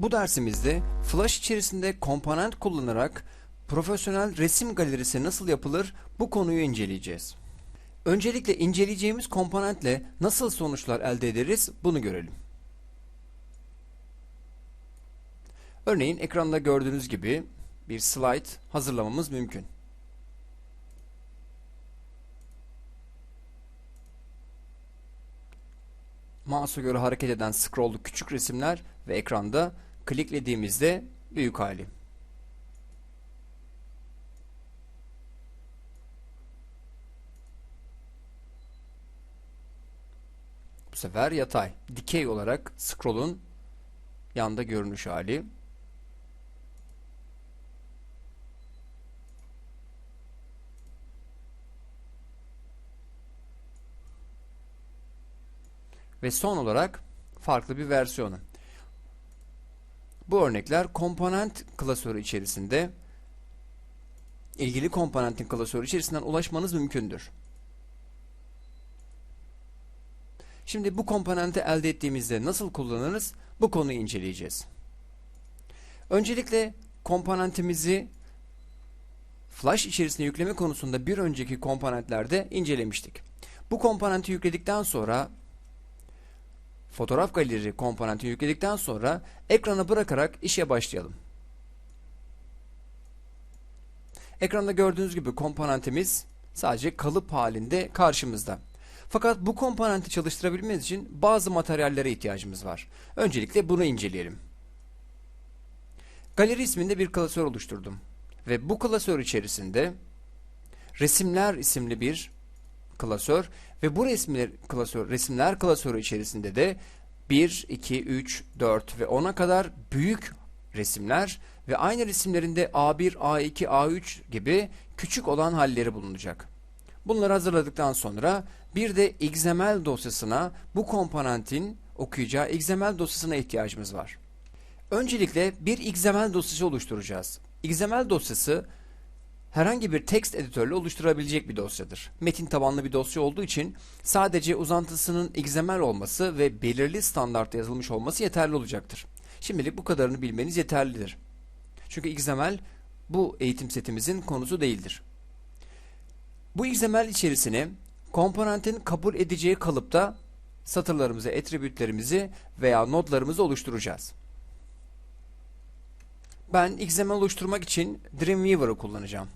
Bu dersimizde Flash içerisinde komponent kullanarak profesyonel resim galerisi nasıl yapılır bu konuyu inceleyeceğiz. Öncelikle inceleyeceğimiz komponentle nasıl sonuçlar elde ederiz bunu görelim. Örneğin ekranda gördüğünüz gibi bir slide hazırlamamız mümkün. Mouse'a göre hareket eden scrolllu küçük resimler ve ekranda kliklediğimizde büyük hali. Bu sefer yatay, dikey olarak scroll'un yanda görünüş hali. Ve son olarak farklı bir versiyonu. Bu örnekler komponent klasörü içerisinde ilgili komponentin klasörü içerisinden ulaşmanız mümkündür. Şimdi bu komponenti elde ettiğimizde nasıl kullanırız bu konuyu inceleyeceğiz. Öncelikle komponentimizi Flash içerisine yükleme konusunda bir önceki komponentlerde incelemiştik. Bu komponenti yükledikten sonra fotoğraf galeri komponenti yükledikten sonra ekrana bırakarak işe başlayalım. Ekranda gördüğünüz gibi komponentimiz sadece kalıp halinde karşımızda. Fakat bu komponenti çalıştırabilmemiz için bazı materyallere ihtiyacımız var. Öncelikle bunu inceleyelim. Galeri isminde bir klasör oluşturdum. Ve bu klasör içerisinde resimler isimli bir klasör ve bu resimler klasör resimler klasörü içerisinde de 1, 2, 3, 4 ve 10'a kadar büyük resimler ve aynı resimlerinde A1, A2, A3 gibi küçük olan halleri bulunacak. Bunları hazırladıktan sonra bir de XML dosyasına bu komponentin okuyacağı XML dosyasına ihtiyacımız var. Öncelikle bir XML dosyası oluşturacağız. XML dosyası herhangi bir text editörle oluşturabilecek bir dosyadır. Metin tabanlı bir dosya olduğu için sadece uzantısının XML olması ve belirli standartta yazılmış olması yeterli olacaktır. Şimdilik bu kadarını bilmeniz yeterlidir. Çünkü XML bu eğitim setimizin konusu değildir. Bu XML içerisine komponentin kabul edeceği kalıpta satırlarımızı, attribütlerimizi veya nodlarımızı oluşturacağız. Ben XML oluşturmak için Dreamweaver'ı kullanacağım.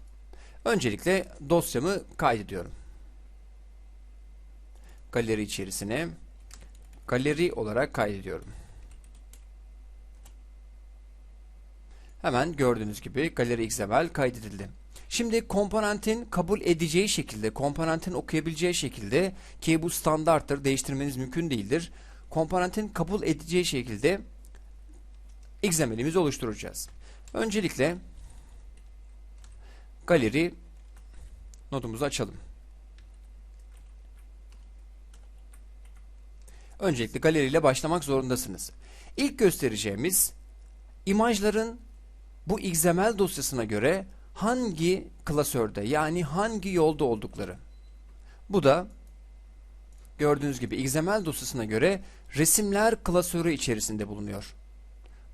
Öncelikle dosyamı kaydediyorum. Galeri içerisine galeri olarak kaydediyorum. Hemen gördüğünüz gibi galeri XML kaydedildi. Şimdi komponentin kabul edeceği şekilde, komponentin okuyabileceği şekilde ki bu standarttır, değiştirmeniz mümkün değildir. Komponentin kabul edeceği şekilde XML'imizi oluşturacağız. Öncelikle galeri nodumuzu açalım. Öncelikle galeriyle başlamak zorundasınız. İlk göstereceğimiz imajların bu XML dosyasına göre hangi klasörde yani hangi yolda oldukları. Bu da gördüğünüz gibi XML dosyasına göre resimler klasörü içerisinde bulunuyor.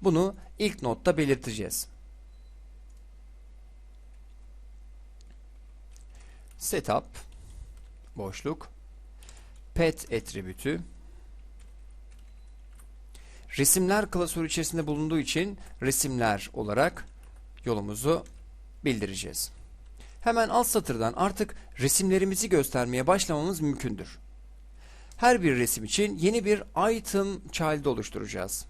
Bunu ilk notta belirteceğiz. Setup boşluk pet attribütü resimler klasörü içerisinde bulunduğu için resimler olarak yolumuzu bildireceğiz. Hemen alt satırdan artık resimlerimizi göstermeye başlamamız mümkündür. Her bir resim için yeni bir item child oluşturacağız.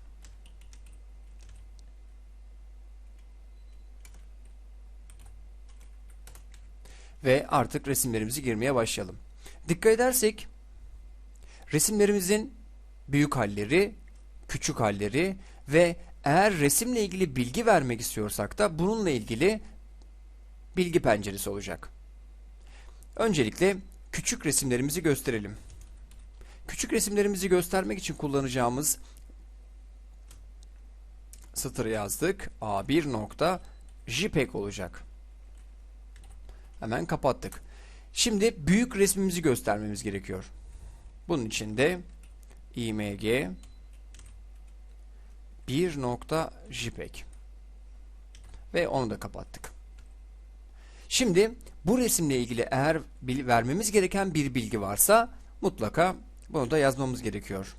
Ve artık resimlerimizi girmeye başlayalım. Dikkat edersek resimlerimizin büyük halleri, küçük halleri ve eğer resimle ilgili bilgi vermek istiyorsak da bununla ilgili bilgi penceresi olacak. Öncelikle küçük resimlerimizi gösterelim. Küçük resimlerimizi göstermek için kullanacağımız satırı yazdık. A1 nokta JPEG olacak. Hemen kapattık. Şimdi büyük resmimizi göstermemiz gerekiyor. Bunun için de img 1.jpeg. Ve onu da kapattık. Şimdi bu resimle ilgili eğer vermemiz gereken bir bilgi varsa mutlaka bunu da yazmamız gerekiyor.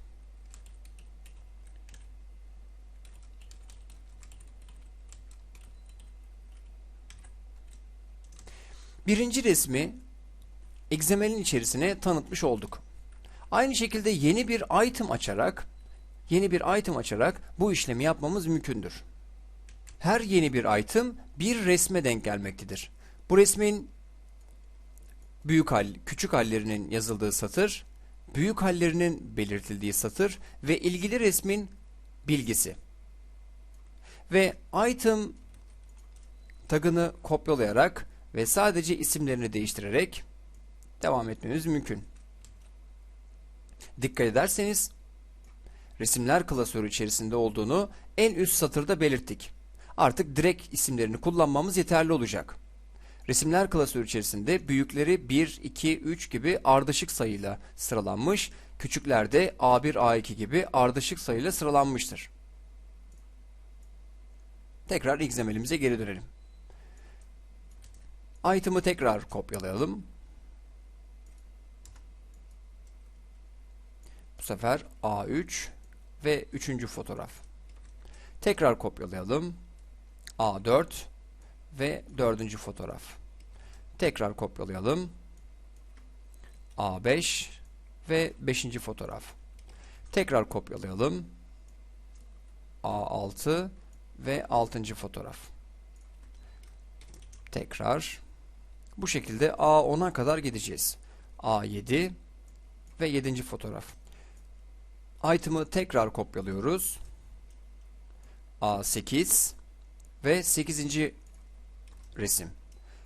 Birinci resmi XML'in içerisine tanıtmış olduk. Aynı şekilde yeni bir item açarak yeni bir item açarak bu işlemi yapmamız mümkündür. Her yeni bir item bir resme denk gelmektedir. Bu resmin büyük hal, küçük hallerinin yazıldığı satır, büyük hallerinin belirtildiği satır ve ilgili resmin bilgisi. Ve item tagını kopyalayarak ve sadece isimlerini değiştirerek devam etmemiz mümkün. Dikkat ederseniz resimler klasörü içerisinde olduğunu en üst satırda belirttik. Artık direkt isimlerini kullanmamız yeterli olacak. Resimler klasörü içerisinde büyükleri 1, 2, 3 gibi ardışık sayıyla sıralanmış, küçüklerde A1, A2 gibi ardışık sayıyla sıralanmıştır. Tekrar XML'imize geri dönelim. Item'ı tekrar kopyalayalım. Bu sefer A3 ve üçüncü fotoğraf. Tekrar kopyalayalım. A4 ve dördüncü fotoğraf. Tekrar kopyalayalım. A5 ve beşinci fotoğraf. Tekrar kopyalayalım. A6 ve altıncı fotoğraf. Tekrar bu şekilde A10'a kadar gideceğiz. A7 ve 7. fotoğraf. Item'ı tekrar kopyalıyoruz. A8 ve 8. resim.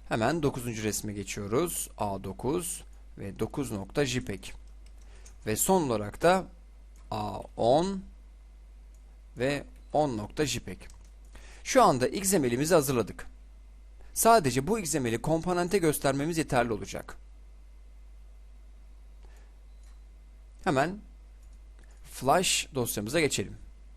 Hemen 9. resme geçiyoruz. A9 ve 9.jpeg. Ve son olarak da A10 ve 10.jpeg. Şu anda XML'imizi hazırladık. Sadece bu XML'i komponente göstermemiz yeterli olacak. Hemen Flash dosyamıza geçelim.